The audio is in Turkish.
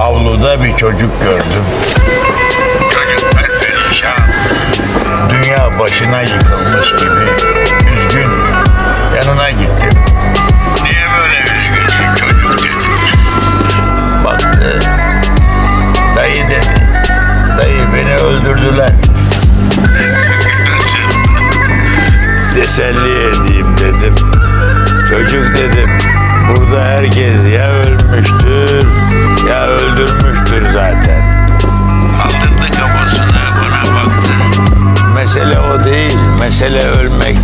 Avluda bir çocuk gördüm. Çocuk perperişan. Dünya başına yıkılmış gibi. Üzgün. Yanına gittim. Niye böyle üzgünsün çocuk dedim. Baktı. Dayı dedi. Dayı beni öldürdüler. Teselli edeyim dedim. Çocuk dedim. Burada herkes ya ölmüştür ya öldürmüştür zaten. Kaldırdı kafasını bana baktı. Mesele o değil. Mesele ölmek